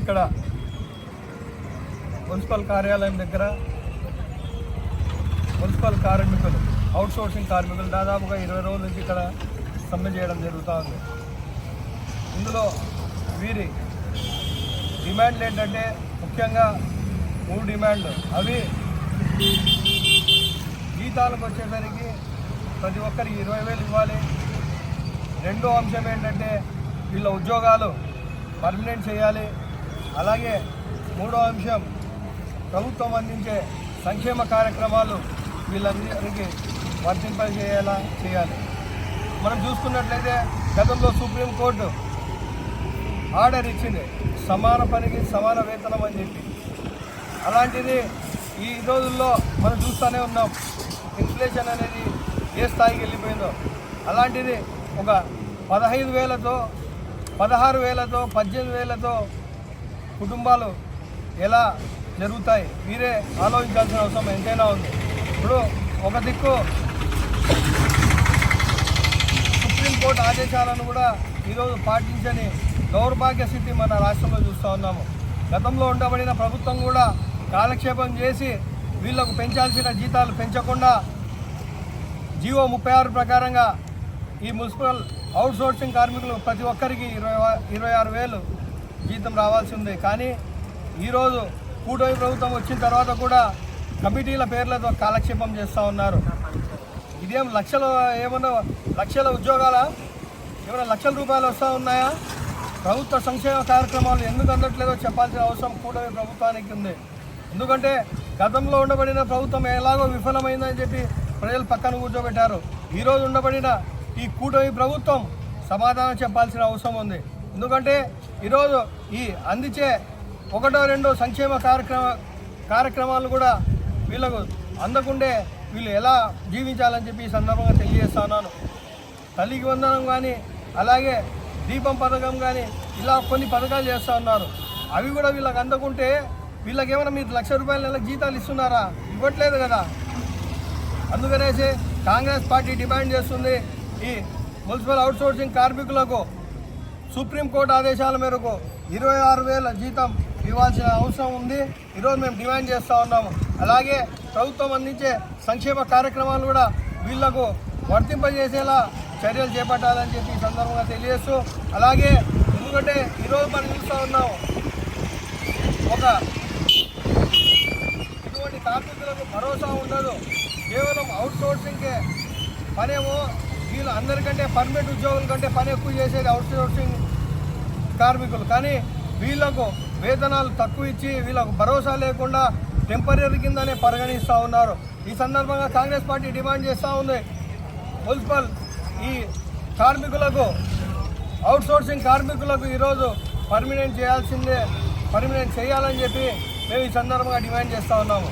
ఇక్కడ మున్సిపల్ కార్యాలయం దగ్గర మున్సిపల్ కార్మికులు అవుట్సోర్సింగ్ కార్మికులు దాదాపుగా ఇరవై రోజుల నుంచి ఇక్కడ సమ్మె చేయడం జరుగుతూ ఉంది. ఇందులో వీరి డిమాండ్లు ఏంటంటే ముఖ్యంగా మూడు డిమాండ్లు. అవి జీతాలకు వచ్చేసరికి ప్రతి ఒక్కరికి ఇరవై వేలు ఇవ్వాలి. రెండో అంశం ఏంటంటే వీళ్ళ ఉద్యోగాలు పర్మనెంట్ చేయాలి. అలాగే మూడో అంశం ప్రభుత్వం అందించే సంక్షేమ కార్యక్రమాలు వీళ్ళందరికీ వర్తింపజేయాలా చేయాలి. మనం చూసుకున్నట్లయితే గతంలో సుప్రీంకోర్టు ఆర్డర్ ఇచ్చింది సమాన పనికి సమాన వేతనం అని చెప్పి. అలాంటిది ఈ రోజుల్లో మనం చూస్తూనే ఉన్నాం ఇన్ఫ్లేషన్ అనేది ఏ స్థాయికి వెళ్ళిపోయిందో. అలాంటిది ఒక పదహైదు వేలతో పదహారు వేలతో పద్దెనిమిది వేలతో కుటుంబాలు ఎలా జరుగుతాయి మీరే ఆలోచించాల్సిన అవసరం ఎంతైనా ఉంది. ఇప్పుడు ఒక దిక్కు సుప్రీంకోర్టు ఆదేశాలను కూడా ఈరోజు పాటించని దౌర్భాగ్య స్థితి మన రాష్ట్రంలో చూస్తూ ఉన్నాము. గతంలో ఉండబడిన ప్రభుత్వం కూడా కాలక్షేపం చేసి వీళ్ళకు పెంచాల్సిన జీతాలు పెంచకుండా జీవో ముప్పై ఆరు ప్రకారంగా ఈ మున్సిపల్ అవుట్సోర్సింగ్ కార్మికులు ప్రతి ఒక్కరికి ఇరవై ఇరవై ఆరు వేలు జీతం రావాల్సి ఉంది. కానీ ఈరోజు కూటమి ప్రభుత్వం వచ్చిన తర్వాత కూడా కమిటీల పేర్లతో కాలక్షేపం చేస్తూ ఉన్నారు. ఇదేం లక్షల ఏమన్నా లక్షల ఉద్యోగాల? ఏమైనా లక్షల రూపాయలు వస్తూ ఉన్నాయా? ప్రభుత్వ సంక్షేమ కార్యక్రమాలు ఎందుకు అందట్లేదో చెప్పాల్సిన అవసరం కూటమి ప్రభుత్వానికి ఉంది. ఎందుకంటే గతంలో ఉండబడిన ప్రభుత్వం ఎలాగో విఫలమైందని చెప్పి ప్రజలు పక్కన కూర్చోబెట్టారు. ఈరోజు ఉండబడిన ఈ కూటమి ప్రభుత్వం సమాధానం చెప్పాల్సిన అవసరం ఉంది. ఎందుకంటే ఈరోజు ఈ అందించే ఒకటో రెండో సంక్షేమ కార్యక్రమ కార్యక్రమాలు కూడా వీళ్ళకు అందకుండే వీళ్ళు ఎలా జీవించాలని చెప్పి ఈ సందర్భంగా తెలియజేస్తున్నాను తల్లికి వందనం కానీ అలాగే దీపం పథకం కానీ ఇలా కొన్ని పథకాలు చేస్తూ ఉన్నారు. అవి కూడా వీళ్ళకి అందకుంటే వీళ్ళకి ఏమైనా మీరు లక్ష రూపాయల నెలకు జీతాలు ఇస్తున్నారా? ఇవ్వట్లేదు కదా. అందుకనేసి కాంగ్రెస్ పార్టీ డిమాండ్ చేస్తుంది ఈ మున్సిపల్ అవుట్సోర్సింగ్ కార్మికులకు సుప్రీంకోర్టు ఆదేశాల మేరకు ఇరవై ఆరు వేల జీతం ఇవ్వాల్సిన అవసరం ఉంది. ఈరోజు మేము డిమాండ్ చేస్తూ ఉన్నాము. అలాగే ప్రభుత్వం అందించే సంక్షేమ కార్యక్రమాలు కూడా వీళ్ళకు వర్తింపజేసేలా చర్యలు చేపట్టాలని చెప్పి ఈ సందర్భంగా తెలియజేస్తూ అలాగే ఎందుకంటే ఈరోజు మనం చూస్తూ ఉన్నాము ఒక ఇటువంటి కార్మికులకు భరోసా ఉండదు. కేవలం అవుట్ సోర్సింగ్కే పనేమో వీళ్ళు అందరికంటే పర్మనెంట్ ఉద్యోగుల కంటే పని ఎక్కువ చేసేది అవుట్సోర్సింగ్ కార్మికులు. కానీ వీళ్ళకు వేతనాలు తక్కువ ఇచ్చి వీళ్ళకు భరోసా లేకుండా టెంపరీ కిందనే పరిగణిస్తూ ఉన్నారు. ఈ సందర్భంగా కాంగ్రెస్ పార్టీ డిమాండ్ చేస్తూ ఉంది. మున్సిపల్ ఈ కార్మికులకు అవుట్సోర్సింగ్ కార్మికులకు ఈరోజు పర్మినెంట్ చేయాల్సిందే పర్మినెంట్ చేయాలని చెప్పి మేము ఈ సందర్భంగా డిమాండ్ చేస్తూ ఉన్నాము.